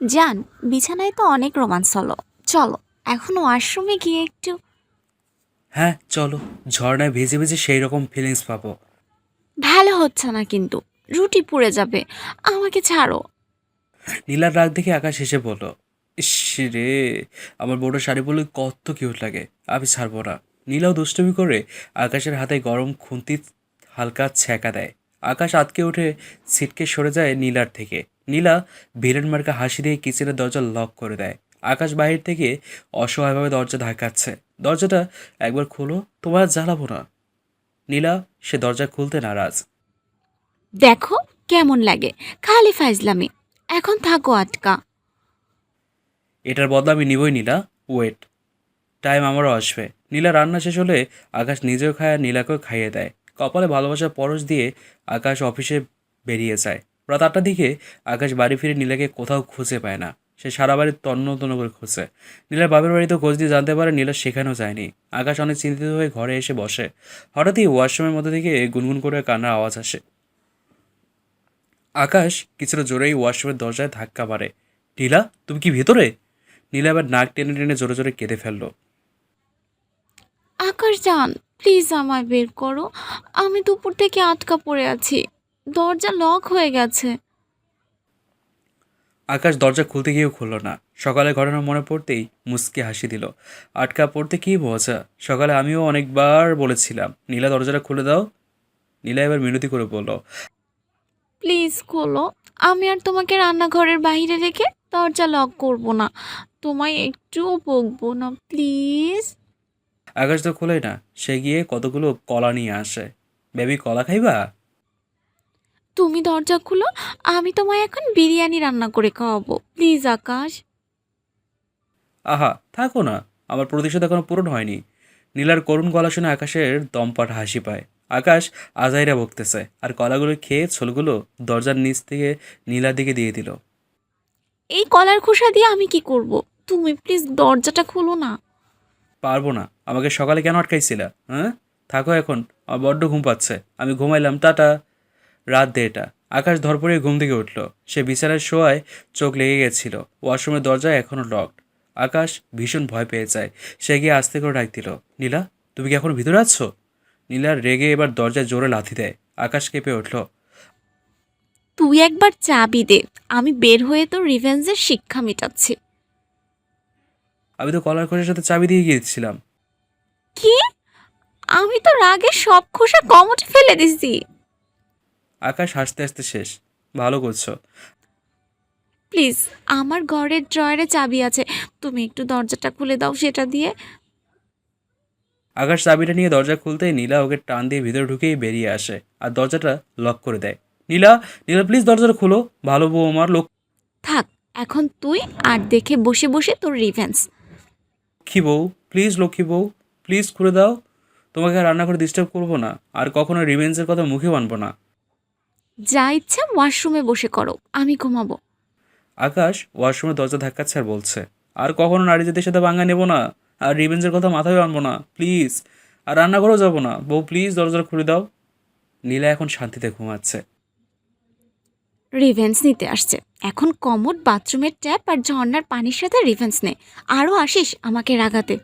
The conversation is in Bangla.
যান বিছানায় তো অনেক রোমান্স হলো। চলো এখন ওয়াশরুমে গিয়ে একটু হ্যাঁ চলো। ঝর্ণায় ভেজে ভেজে সেই রকম ফিলিংস পাবো। ভালো হচ্ছে না কিন্তু। রুটি পুড়ে যাবে। আমাকে ছাড়ো। নীলার রাগ দেখে আকাশ এসে বলল ইস রে আমার বড় শাড়ি পরলে কত কিউট লাগে। আমি ছাড়বো না। নীলাও দুষ্টুমি করে আকাশের হাতে গরম খুন্তি হালকা ছ্যাঁকা দেয়। আকাশ আতকে উঠে ছিটকে সরে যায় নীলার থেকে। নীলা ভিলেন মার্কা হাসি দিয়ে কিচেনের দরজা লক করে দেয়। আকাশ বাহির থেকে অসহায়ভাবে দরজা ধাক্কাচ্ছে। দরজাটা একবার খোলো তোমার জ্বালাবো না। নীলা সে দরজা খুলতে নারাজ। দেখো কেমন লাগে খালি ফাইজলামি এখন থাকো আটকা। এটার বদলা আমি নিবই নীলা। ওয়েট টাইম আমারও আসবে। নীলা রান্না শেষ হলে আকাশ নিজেও খায় আর নীলাকেও খাইয়ে দেয়। কপালে ভালোবাসার পরশ দিয়ে আকাশ অফিসে বেরিয়ে যায়। রাত আটটার দিকে আকাশ বাড়ি ফিরে নীলাকে কোথাও খুঁজে পায় না। সে সারা বাড়ি তন্ন তন্ন করে খুঁজে নীলার বাবার বাড়িতে খোঁজ দিয়ে জানতে পারে নীলা সেখানেও যায়নি। আকাশ অনেক চিন্তিত হয়ে ঘরে এসে বসে। হঠাৎই ওয়াশরুমের মধ্যে থেকে গুনগুন করে কান্নার আওয়াজ আসে। আকাশ কিছুটা জোরেই ওয়াশরুমের দরজায় ধাক্কা মারে। নীলা, তুমি কি ভেতরে? নীলা এবার নাক টেনে টেনে জোরে জোরে কেঁদে ফেলল। আকাশ যান প্লিজ আমায় বের করো। আমি দুপুর থেকে আটকা পড়ে আছি। দরজা লক হয়ে গেছে। আকাশ দরজা খুলতে গিয়েও খুললো না। সকালে ঘটনা মনে পড়তেই মুসকে হাসি দিল। আটকা পড়তে কী মজা সকালে আমিও অনেকবার বলেছিলাম নীলা দরজাটা খুলে দাও। নীলা এবার মিনতি করে বলল প্লিজ খোলো। আমি আর তোমাকে রান্নাঘরের বাইরে রেখে দরজা লক করব না। তোমায় একটুও বকবো না প্লিজ। আকাশ তো খোলে না সে গিয়ে কতগুলো কলা নিয়ে আসে। বেবি কলা খাইবা? তুমি দরজা খুলো আমি তোমায় এখন বিরিয়ানি রান্না করে খাওয়াবো। প্লিজ আকাশ। আহা থাকো না আমার প্রতিশোধ এখনও পূরণ হয়নি। নীলার করুণ গলা শুনে আকাশের দমপাট হাসি পায়। আকাশ আজাইরা বকতেছে আর কলাগুলো খেয়ে ছোলগুলো দরজার নিচ থেকে নীলার দিকে দিয়ে দিল। এই কলার খোসা দিয়ে আমি কি করব? তুমি প্লিজ দরজাটা খুলো না। পারব না। আমাকে সকালে কেন আটকাইছিলা? হ্যাঁ? থাকো এখন, আমার বড্ড ঘুম পাচ্ছে। আমি ঘুমাইলাম, টাটা। রাত দেড়টা। আকাশ ধরপড়ে ঘুম থেকে উঠল। সে বিছানায় শোয়ায় চোখ লেগে গেছিল। ওয়াশরুমের দরজা এখনও লকড আকাশ ভীষণ ভয় পেয়ে যায়। সে গিয়ে আস্তে করে ডাক দিল, নীলা, তুমি কি এখন ভিতরে আছো? নীলা রেগে এবার দরজায় জোরে লাথি দেয়। আকাশ কেঁপে উঠল, তুই একবার চাবি দে। আমি বের হয়ে তো রিভেঞ্জের শিক্ষা মেটাচ্ছি। আমি তো কলার খোঁজের সাথে চাবি দিয়ে গিয়েছিলাম। কি? আমি তো রাগে সব খোসা কমটে ফেলে দিছি। আকাশ হাসতে হাসতে শেষ। ভালো করছ। প্লিজ আমার ঘরের ড্রয়ারে চাবি আছে। তুমি একটু দরজাটা খুলে দাও সেটা দিয়ে। আকাশ চাবিটা নিয়ে দরজা খুলতেই নীলা ওকে টান দিয়ে ভিতরে ঢুকেই বেরিয়ে আসে আর দরজাটা লক করে দেয়। নীলা নীলা প্লিজ দরজাটা খুলো। ভালো বউ আমার লোক থাক এখন তুই আর দেখে বসে বসে তোর রিভেন্স লক্ষ্মী বউ প্লিজ লক্ষ্মী বউ প্লিজ করে দাও। তোমাকে আর রান্না করে ডিস্টার্ব করব না আর কখনো রিভেঞ্জের কথা মুখে আনব না। যা ইচ্ছা ওয়াশরুমে বসে করো আমি ঘুমাবো। আকাশ ওয়াশরুমের দরজা ধাক্কাচ্ছে আর বলছে আর কখনো নারীদের সাথে বাঙ্গা নেব না আর রিভেঞ্জের কথা মাথায় আনব না প্লিজ আর রান্নাঘরেও যাব না বউ প্লিজ দরজা খুলে দাও। নীলা এখন শান্তিতে ঘুমাচ্ছে। রিভেন্স নিতে আসছে। এখন কমোড বাথরুমের ট্যাপ আর ঝর্নার পানির সাথে রিভেন্স নে। আরও আসিস আমাকে রাগাতে।